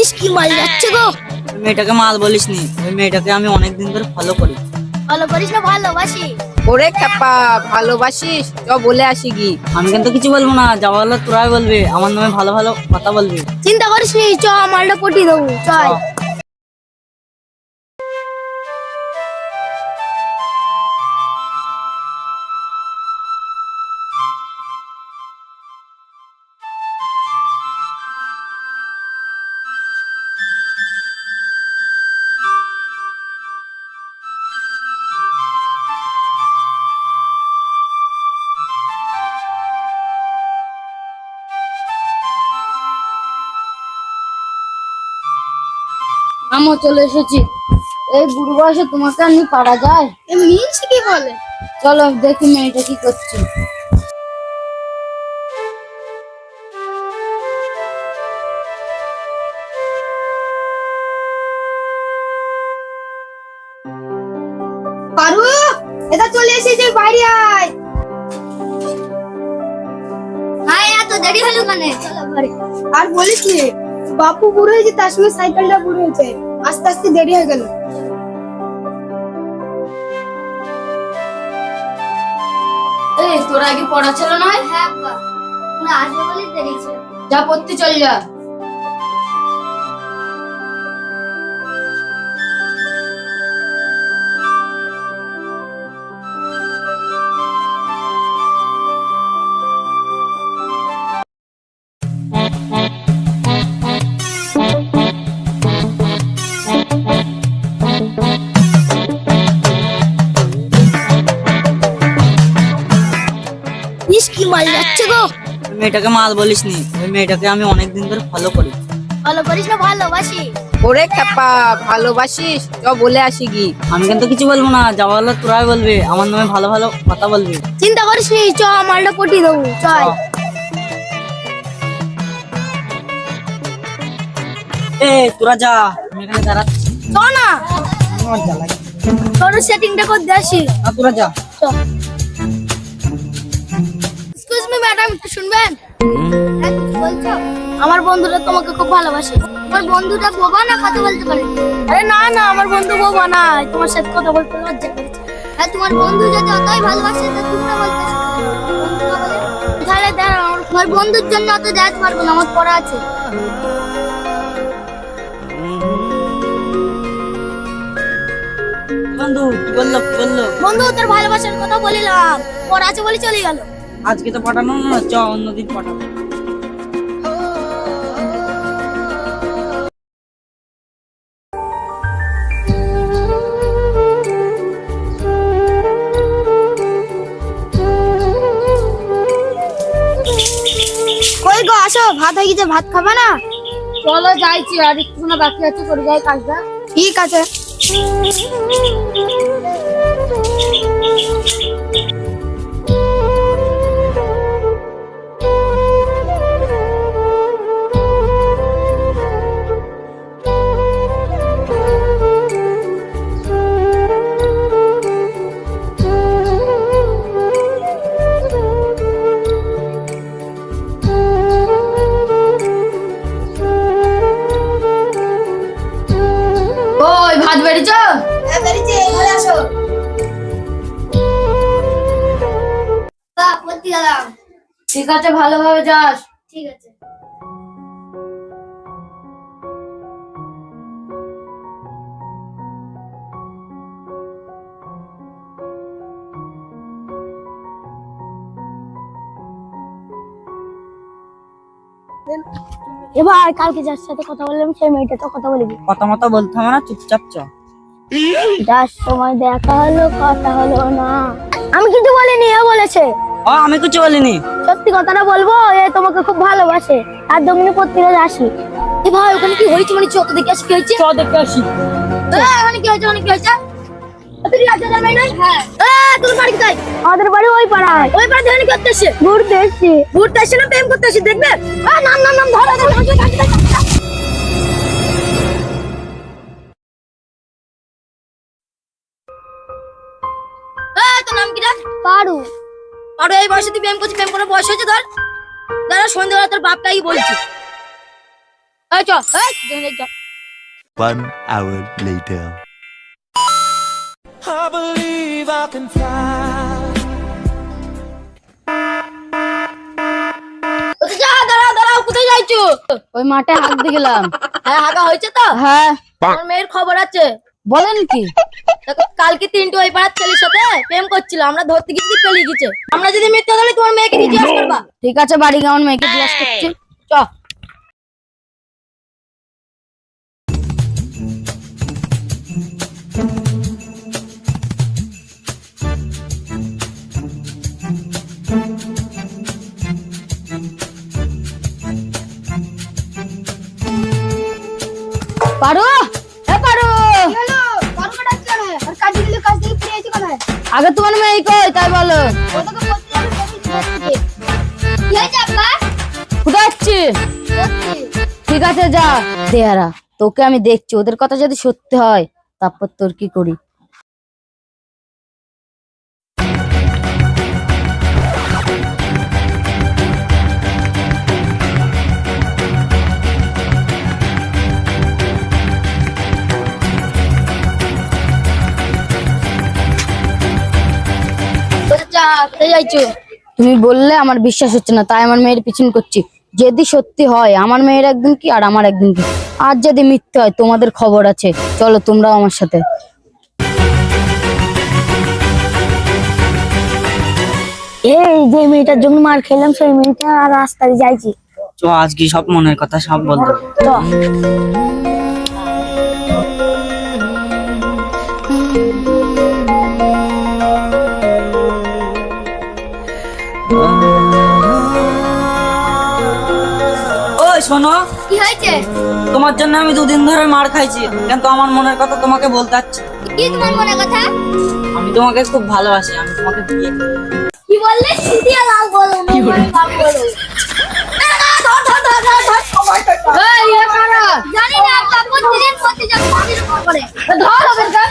ইস কি মাল যাচ্ছে গো? মেয়েটাকে মাল বলিস নি ওই মেয়েটাকে আমি অনেকদিন ধরে ফলো করি। ফলো করিস না ভালোবাসি। ওরে খেপা ভালোবাসিস? চ বলে আসি কি আমি কিন্তু কিছু বলব না যাওয়া বলো তোরাই বলবে আমার নামে ভালো ভালো কথা বলবি। চিন্তা করিস নি চ মালটা পটিয়ে দেবো চল। আমও চলে এসেছি। এই বুড়ো বয়সে তোমাকে আর নিয়ে পারা যায়? মিনছি কি বলে? চলো দেখি মেয়েটা কি করছে। পারু এটা চলে এসেছে বাইরে আয়। হাই এত দেরি হলো কেন চলো ঘরে আর বলিস নি বাপু বুড়ো হয়েছে তার সঙ্গে সাইকেলটা বুড়ো হয়েছে। আস্তে আস্তে দেরি হয়ে গেল। এই তোর আগে পড়া ছিল না হ্যাঁ না আসবে বলে দেরি ছিল যা পড়তে চল যা। ইস কি মাল যাচ্ছে গো? ওই মেয়েটাকে মাল বলিস নি ওই মেয়েটাকে আমি অনেকদিন ধরে ফলো করি। ভালো করিস না ভালোবাসি। ওরে খেপা ভালোবাসিস? চ বলে আসি কি আমি কিন্তু কিছু বলব না যা বলো তোরাই বলবি আমার নামে ভালো ভালো কথা বলবি। চিন্তা করিস নি চ মালটা পটিয়ে দেবো চল এ তোরা যা আমি এখানে দাঁড়াচ্ছি। চ না। আমার তোর সেটিংটা করতে আসি না, তোরা যা। এক্সকিউজ একটু শুনবেন? হ্যাঁ, বলছো? আমার বন্ধুরা তোমাকে খুব ভালোবাসে। আমার বন্ধুটা বোবা না কথা বলতে পারে? আরে না না আমার বন্ধু বোবা না। তোমার সাথে কথা বলতে লজ্জা হ্যাঁ তোমার বন্ধু যদি অতই ভালোবাসে তো তোমরা বলতে তাহলে দাঁড়াও আমার- বন্ধুর জন্য অত যাইতে পারব না আমার পড়া আছে। বন্ধু বলল বলল। বন্ধু তোর ভালোবাসার কথা বলিলাম। পড়া আছে বলে চলে গেল। আজকে তো পাঠানো না চ অন্যদিন পাঠাবো। কই গো আসো ভাত হয়ে গেছে ভাত খাবে না? চলো যাইছি আর একটু না বাকি আছে করে যাই কাজটা। ঠিক আছে। হ্যাঁ বেরিয়েছে আসো। ঠিক আছে ভালোভাবে যাস। ঠিক আছে। এবার কালকে যার সাথে কথা বললাম সেই মেয়েটা তো কথা বলবি কথা মতো বলতে হবে না চুপচাপ চ। যার সময় দেখা হলো কথা হলো না। আমি কিছু বলিনি ও বলেছে। ও আমি কিছু বলিনি। সত্যি কথাটা বলব এ তোমাকে খুব ভালোবাসে। আর দমিনি পত্রিকা আসি। এ ভাই ওখানে কি হয়েছে মানে? চোখ দেখে আসি কি হয়েছে? চ দেখে আসি। এ, ওখানে কি হয়েছে ওখানে কি হয়েছে? তুই রাজা জামাই নাই হ্যাঁ। তোর বাড়ি কোথায়? আমাদের বাড়ি ওই পাড়ায়। ওই পাড়া ধরে কি করতেছে ঘুরতে এসছি। ঘুরতে এসে না প্রেম করতে এসে দেখবে? নাম নাম নাম ধরো ধরো তোর নাম কি রে? পারু। আর এই বয়সে তুই প্রেম করছিস প্রেম করে বয়স হয়েছে ধর। দাঁড়া সন্ধ্যাবেলা তোর বাপটাই বলছি। এই চ এই চ। One hour later. I believe I can fly. দাঁড়াও দাঁড়াও কোথায় যাইছো? ওই মাঠে হাঁক হ্যাঁ হাগা হয়েছে তো? হ্যাঁ। আমার মেয়ের খবর আছে। বলেন কি? দেখো কালকে তিনটে ওই পাড়ার ছেলের সাথে প্রেম করছিল আমরা ধরতে গেছি পেলে গেছে। আমরা যদি মিথ্যা ধরি তোমার মেয়েকে জিজ্ঞাসা করবা। ঠিক আছে বাড়ি গিয়ে আমার মেয়েকে জিজ্ঞাসা করছি। চ। ফিরে এ পারো। আগে তোমার মেয়ে কই তাই বলো। কোথায় ঠিক আছে যা। দেহারা তোকে আমি দেখছি। ওদের কথা যদি সত্যি হয় তারপর তোর কি করি? তুমি বললে আমার বিশ্বাস হচ্ছে না তাই আমার মেয়ের পিছন করছি। যদি সত্যি হয় আমার মেয়ের একদিন কি আর আমার একদিন কি? আর যদি মিথ্যে হয় তোমাদের খবর আছে। চলো তোমরাও আমার সাথে। এই যে মেয়েটার জন্য মার খেলাম সেই মেয়েটা আর রাস্তায় যাইছি। চ আজকে সব মনের কথা সব বলতো? ওই শোনো। কি হয়েছে? তোমার জন্য আমি দুদিন ধরে মার খাইছি কিন্তু আমার মনের কথা তোমাকে বলতে চাচ্ছি। কি তোমার মনে কথা? আমি তোমাকে খুব ভালোবাসি আমি তোমাকে বিয়ে কি বললে? সিরিয়া লাল বলো কি বলে। জানি না ধর